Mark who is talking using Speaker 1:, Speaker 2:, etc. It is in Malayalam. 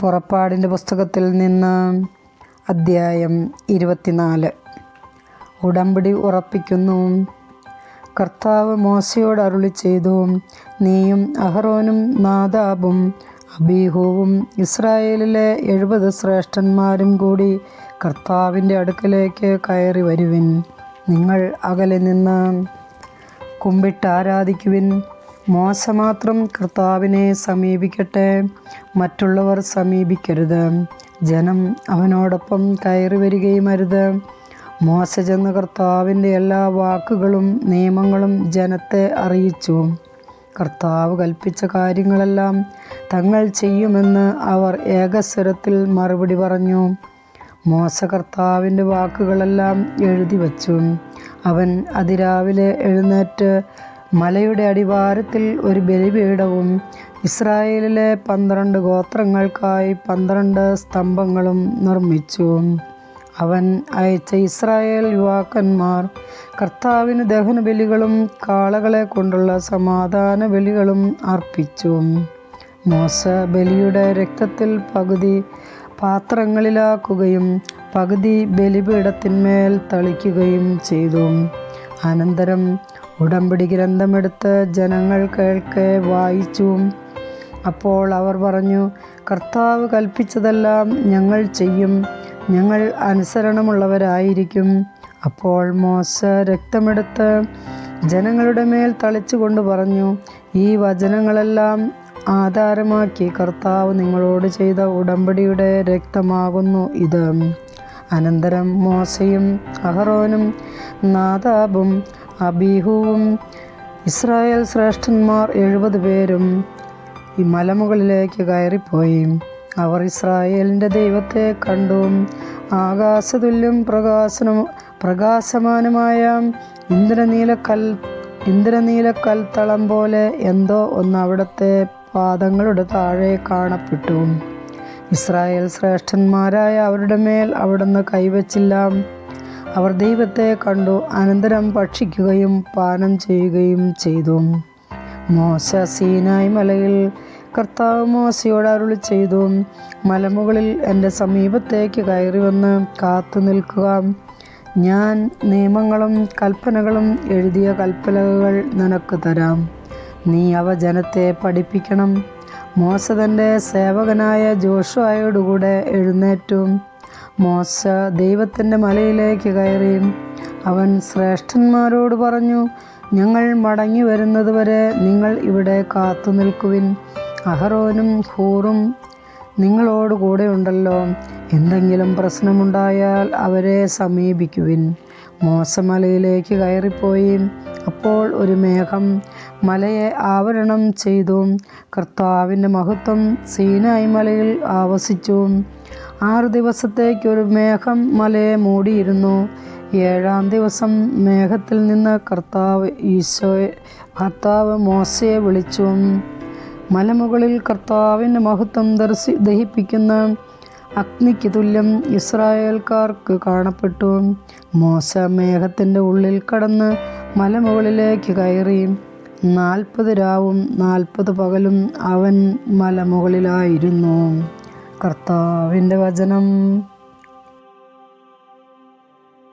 Speaker 1: പുറപ്പാടിന്റെ പുസ്തകത്തിൽ നിന്ന് അദ്ധ്യായം ഇരുപത്തിനാല്. ഉടമ്പടി ഉറപ്പിക്കുന്നു. കർത്താവ് മോശയോട് അരുളി ചെയ്തു നീയും അഹറോനും നാദാബും അബീഹുവും ഇസ്രായേലിലെ എഴുപത് ശ്രേഷ്ഠന്മാരും കൂടി കർത്താവിന്റെ അടുക്കലേക്ക് കയറി വരുവിൻ. നിങ്ങൾ അകലെ നിന്ന് കുമ്പിട്ട് ആരാധിക്കുവിൻ. മോശ മാത്രം കർത്താവിനെ സമീപിക്കട്ടെ. മറ്റുള്ളവർ സമീപിക്കരുത്. ജനം അവനോടൊപ്പം കയറി വരികയും അരുത് മോശ കർത്താവിന്റെ എല്ലാ വാക്കുകളും നിയമങ്ങളും ജനത്തെ അറിയിച്ചു. കർത്താവ് കൽപ്പിച്ച കാര്യങ്ങളെല്ലാം തങ്ങൾ ചെയ്യുമെന്ന് അവർ ഏകസ്വരത്തിൽ മറുപടി പറഞ്ഞു. മോശ കർത്താവിന്റെ വാക്കുകളെല്ലാം എഴുതി വച്ചു. അവൻ അതിരാവിലെ എഴുന്നേറ്റ് മലയുടെ അടിവാരത്തിൽ ഒരു ബലിപീഠവും ഇസ്രായേലിലെ പന്ത്രണ്ട് ഗോത്രങ്ങൾക്കായി പന്ത്രണ്ട് സ്തംഭങ്ങളും നിർമ്മിച്ചു. അവൻ അയച്ച ഇസ്രായേൽ യുവാക്കന്മാർ കർത്താവിന് ദഹനബലികളും കാളകളെ കൊണ്ടുള്ള സമാധാന ബലികളും അർപ്പിച്ചു. മോശ ബലിയുടെ രക്തത്തിൽ പകുതി പാത്രങ്ങളിലാക്കുകയും പകുതി ബലിപീഠത്തിന്മേൽ തളിക്കുകയും ചെയ്തു. അനന്തരം ഉടമ്പടി ഗ്രന്ഥമെടുത്ത് ജനങ്ങൾ കേൾക്കെ വായിച്ചു. അപ്പോൾ അവർ പറഞ്ഞു കർത്താവ് കൽപ്പിച്ചതെല്ലാം ഞങ്ങൾ ചെയ്യും. ഞങ്ങൾ അനുസരണമുള്ളവരായിരിക്കും. അപ്പോൾ മോശ രക്തമെടുത്ത് ജനങ്ങളുടെ മേൽ തളിച്ചുകൊണ്ട് പറഞ്ഞു ഈ വചനങ്ങളെല്ലാം ആധാരമാക്കി കർത്താവ് നിങ്ങളോട് ചെയ്ത ഉടമ്പടിയുടെ രക്തമാകുന്നു ഇത്. അനന്തരം മോശയും അഹറോനും നാദാബും അബീഹുവും ഇസ്രായേൽ ശ്രേഷ്ഠന്മാർ എഴുപത് പേരും ഈ മലമുകളിലേക്ക് കയറിപ്പോയി. അവർ ഇസ്രായേലിന്റെ ദൈവത്തെ കണ്ടു. ആകാശതുല്യം പ്രകാശനം പ്രകാശമാനമായ ഇന്ദ്രനീലക്കൽ ഇന്ദ്രനീലക്കൽത്തളം പോലെ എന്തോ ഒന്ന് അവിടുത്തെ പാദങ്ങളുടെ താഴെ കാണപ്പെട്ടു. ഇസ്രായേൽ ശ്രേഷ്ഠന്മാരായ അവരുടെ മേൽ അവിടുന്ന് കൈവച്ചില്ല. അവർ ദൈവത്തെ കണ്ടു അനന്തരം ഭക്ഷിക്കുകയും പാനം ചെയ്യുകയും ചെയ്തു. മോശ സീനായ് മലയിൽ കർത്താവ് മോശയോട് അരുളി ചെയ്തു മലമുകളിൽ എന്റെ സമീപത്തേക്ക് കയറി വന്ന് കാത്തു നിൽക്കുക. ഞാൻ നിയമങ്ങളും കൽപ്പനകളും എഴുതിയ കൽപ്പനകൾ നിനക്ക് തരാം. നീ അവ ജനത്തെ പഠിപ്പിക്കണം. മോശ തന്റെ സേവകനായ ജോഷുവായോടുകൂടെ എഴുന്നേറ്റു. മോശ ദൈവത്തിന്റെ മലയിലേക്ക് കയറി. അവൻ ശ്രേഷ്ഠന്മാരോട് പറഞ്ഞു ഞങ്ങൾ മടങ്ങി വരുന്നതുവരെ നിങ്ങൾ ഇവിടെ കാത്തു നിൽക്കുവിൻ. അഹറോനും ഹൂറും നിങ്ങളോട് കൂടെ ഉണ്ടല്ലോ. എന്തെങ്കിലും പ്രശ്നമുണ്ടായാൽ അവരെ സമീപിക്കുവിൻ. മോശമലയിലേക്ക് കയറിപ്പോയി. അപ്പോൾ ഒരു മേഘം മലയെ ആവരണം ചെയ്തു. കർത്താവിന്റെ മഹത്വം സീനായി മലയിൽ ആവസിച്ചു. ആറ് ദിവസത്തേക്ക് ഒരു മേഘം മലയെ മൂടിയിരുന്നു. ഏഴാം ദിവസം മേഘത്തിൽ നിന്ന് കർത്താവ് ഈശോയെ കർത്താവ് മോശയെ വിളിച്ചു. മലമുകളിൽ കർത്താവിന്റെ മഹത്വം ദർശി ദഹിപ്പിക്കുന്ന അഗ്നിക്ക് തുല്യം ഇസ്രായേൽക്കാർക്ക് കാണപ്പെട്ടു. മോശ മേഘത്തിന്റെ ഉള്ളിൽ കടന്ന് മലമുകളിലേക്ക് കയറി. നാൽപ്പത് രാവും നാൽപ്പത് പകലും അവൻ മലമുകളിലായിരുന്നു. കർത്താവിന്റെ വചനം.